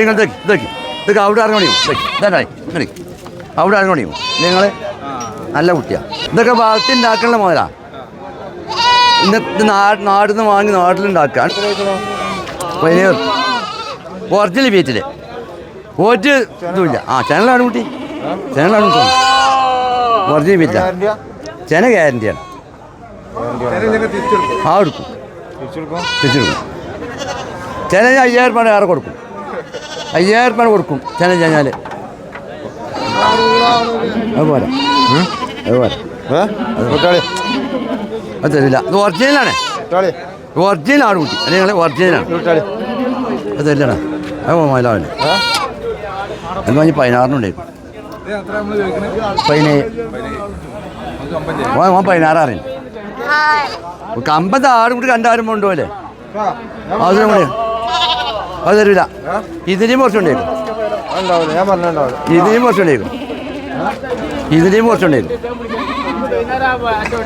ഇങ്ങോട്ടേക്ക് ഇതാക്കി ഇതൊക്കെ. അവിടെ ഇറങ്ങണിയോ ഇതൊക്കെ. ഇതായി. ഇങ്ങനെ. അവിടെ ഇറങ്ങണിയോ നിങ്ങൾ നല്ല കുട്ടിയാ. ഇതൊക്കെ വളർത്തിണ്ടാക്കാനുള്ള മുതലാ ഇന്ന് നാട്ടിൽ നിന്ന് വാങ്ങി നാട്ടിലുണ്ടാക്കാൻ പതിനേഴ് ഒറിജിനൽ ബീറ്റിൽ ഓറ്റ് ഇതുമില്ല. ആ ചെനലാണ് കുട്ടി. ചെനലാണ് കുട്ടി. ഒറിജിനൽ ബീറ്റില്ല ചെന ഗ്യാരണ്ടിയാണ് ആ എടുക്കും. തിരിച്ചെടുക്കും. ചെന ഞാൻ അയ്യായിരം രൂപ വേറെ കൊടുക്കും. അയ്യായിരം രൂപ കൊടുക്കും. ചെന കഴിഞ്ഞാൽ അതുപോലെ അതുപോലെ അത് തരില്ല. ഇത് ഒറിജിനലാണ് ഒറിജിനലാണ് കുട്ടി. അല്ലെങ്കിൽ ഞങ്ങൾ ഒറിജിനലാണ് അത് തരില്ലടാ. അത് മൊബൈലാണ് എന്ന് പറഞ്ഞ് പതിനാറിനുണ്ടായിരിക്കും പതിനേഴ് ഓൻ പതിനാറാറിന് അമ്പത് ആടും കൂടി രണ്ടായിരം കൊണ്ടുപോലെ അതിനും കൂടി അത് തരില്ല ഇതിനെയും പറഞ്ഞിട്ടുണ്ടാവില്ല ഇതിനെയും കുറച്ചുണ്ടേക്കും ഇതിനെയും കുറച്ചുണ്ടേക്കും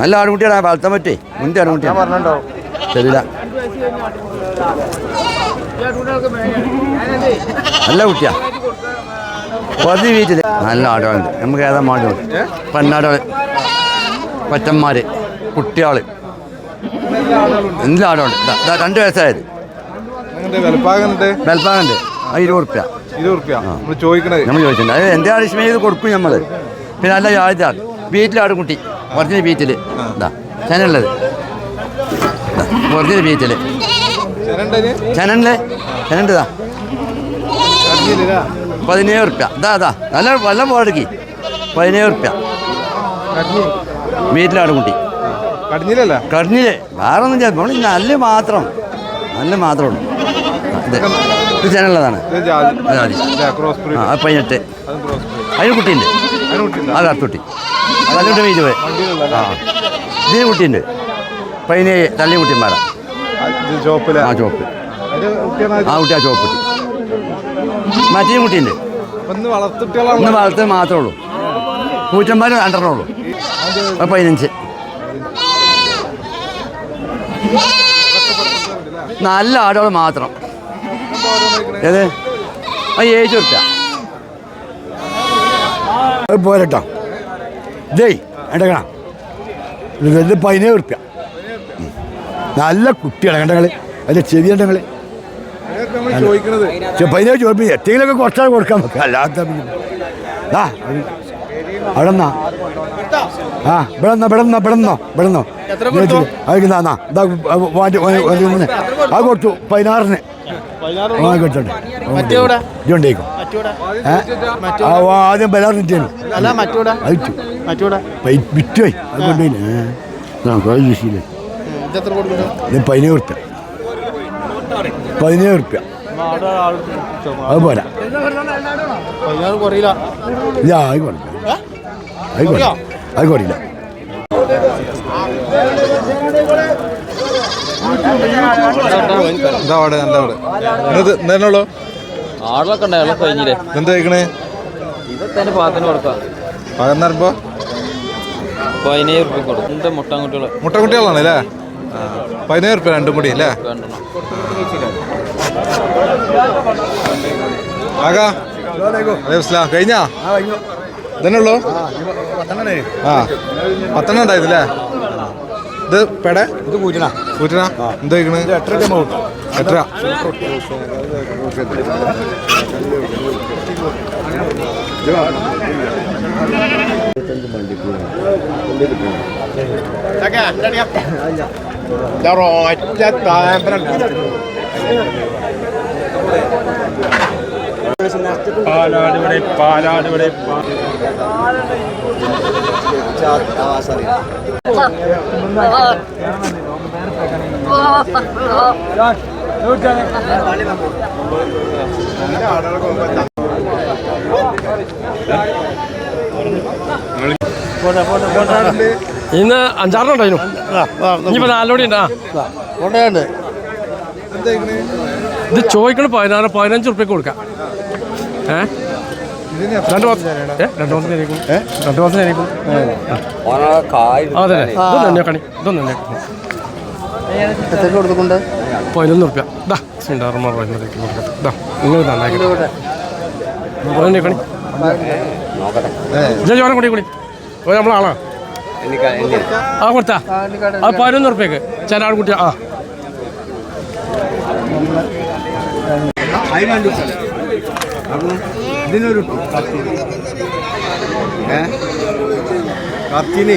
നല്ല ആൺകുട്ടിയാണ് വളർത്താൻ പറ്റേ മുന്റെ പറഞ്ഞിട്ടുണ്ടാവും. തരില്ല നല്ല കുട്ടിയാ. പതി വീട്ടിൽ. നല്ല ആടുകളുണ്ട് നമുക്ക് ഏതാ മാടുകൾ പെണ്ണാടുകൾ പറ്റന്മാര് കുട്ടിയാൾ എല്ലാ ദാ രണ്ട് വയസ്സായത്. ബൽപ്പാനുണ്ട് അത് ഇരുപത് റുപ്യ ഇരുപത് റുപ്യ നമ്മൾ ചോദിക്കണത്. നമ്മൾ ചോദിച്ചിട്ടുണ്ട്. അത് എന്റെ ഇത് കൊടുക്കും നമ്മൾ പിന്നെ നല്ല യാതാണ് വീട്ടിലാടും കുട്ടി. ഒറിജിനൽ ബീറ്റിൽ ഇതാ ചനുള്ളത് ഒറിജിനൽ ബീറ്റിൽ ചനുണ്ട് ഇതാ കടഞ്ഞില്ല പതിനേഴ് റുപ്യ ഇതാ അതാ നല്ല നല്ല പോടക്കി. പതിനേഴ് റുപ്യ വീട്ടിലാടും കുട്ടി. കടഞ്ഞില്ലല്ല കടഞ്ഞില്ലേ വേറെ ഒന്നും ചെയ്യാം നമ്മൾ നല്ല മാത്രം. നല്ല മാത്രമേ ഉള്ളൂ. ഇത് ഇത് പതിനെട്ട് അതിന് കുട്ടിയുണ്ട് അത് പതിനെട്ട് ഇരുപത് വണ്ടിയിലുള്ള ആ ഇതിന് കുട്ടിയുണ്ട് പതിനേഴ് തള്ളി കുട്ടിമാരാ ഇത് ചോപ്പില ആ ചോപ്പ് ആ കുട്ടി ആ ചോപ്പ് കുട്ടി മറ്റേ കുട്ടിയുണ്ട് ഒന്ന് വളർത്ത് മാത്രമേ ഉള്ളൂ പൂച്ചന്മാർ രണ്ടെണ്ണേ ഉള്ളൂ പതിനഞ്ച് നല്ല ആടുകൾ മാത്രം ഏത് ആ ഏഴ് റുപ്യ പോരട്ടോ ഇതേ കണ്ടക്കണ ഇത് പതിനേഴ് ഉറുപ്പ നല്ല കുട്ടിയാണ് കണ്ടങ്ങൾ അതിന്റെ ചെവി കണ്ടങ്ങൾ നമ്മൾ ചോദിക്കണത് പതിനേഴ് ചോദിച്ചു എത്തിയിലൊക്കെ കുറച്ചാൽ കൊടുക്കാൻ നോക്കുക അല്ലാത്ത പിന്നെ. ദാ, അത് അവിടെ നിന്നാ ആ ഇവിടെന്നോ ഇവിടെന്നോ ഇവിടെന്നോ ഇവിടെന്നോ ഇവിടെ നിന്നോ ഇവിടെ നിന്നോ അതിന് നാ ഇതാ വാണ്ടി അത് കൊടുത്തു പതിനാറിന് ആദ്യം ബലാറിന് വിറ്റുപോയി. അത് പതിനേഴ് പതിനേഴ് പോരാ. പതിനാറ് കുറയില്ല. ഇല്ല ആയിക്കോട്ടെ ആയിക്കോട്ടെ ആയിക്കോട്ടില്ല എന്താ അവിടെ എന്താ അവിടെ? ഇന്നത് എന്താണുള്ളൂ ആടിലൊക്കെ ഉണ്ടായാലും കഴിഞ്ഞില്ലേ? എന്താ കഴിക്കണേ? ഇതൊക്കെ അതിന് പാത്തിന് കൊടുക്കാം. പകർന്നറിയുമ്പോ പതിനേഴ് റുപ്യ കൊടുക്കും. ഇതിന്റെ മുട്ടാൻകുട്ടികൾ മുട്ടക്കുട്ടികളാണ് അല്ലേ? പതിനേഴ് റുപ്യ രണ്ടും കൂടി അല്ലേ? ആകാ. കഴിഞ്ഞാ? ഇതന്നെ ഉള്ളൂ? ആ പത്തെണ്ണം ഉണ്ടായതല്ലേ ഇത് പെട? ഇത് കൂറ്റണ കൂറ്റണ എന്താ കഴിക്കണേ എട്ടര. എത്ര ഇന്ന് അഞ്ചാറെണ്ണം ഉണ്ടായിരുന്നു. ഇനിയിപ്പോ നാലോടി ഉണ്ടാ ഇത് ചോദിക്കണം പതിനാറ് പതിനഞ്ച് റുപ്യക്ക് കൊടുക്കാം. രണ്ട് മാസം രണ്ട് മാസം രണ്ട് മാസം ആയിരിക്കും അതെ ഇതൊന്നും തന്നെ കണി ഇതൊന്നും തന്നെ എത്ര കൊടുക്കുന്നുണ്ട് പതിനൊന്ന് റുപ്യ ഇതാ സിണ്ടാർമാർ പതിനൊന്നരക്ക് കൊടുക്കാം. ഇതാ നിങ്ങൾ നന്നാക്കി പതിനൊന്ന് കണി ഇല്ല ചോരം കൂടി കൂടി. ഓ നമ്മളാളാ ആ കൊടുത്താ. ആ പതിനൊന്ന് റുപ്യക്ക് ചില ആൾ കുട്ടിയാ ആ ഇതിനൊരു കത്തി ഏ? കത്തിനെ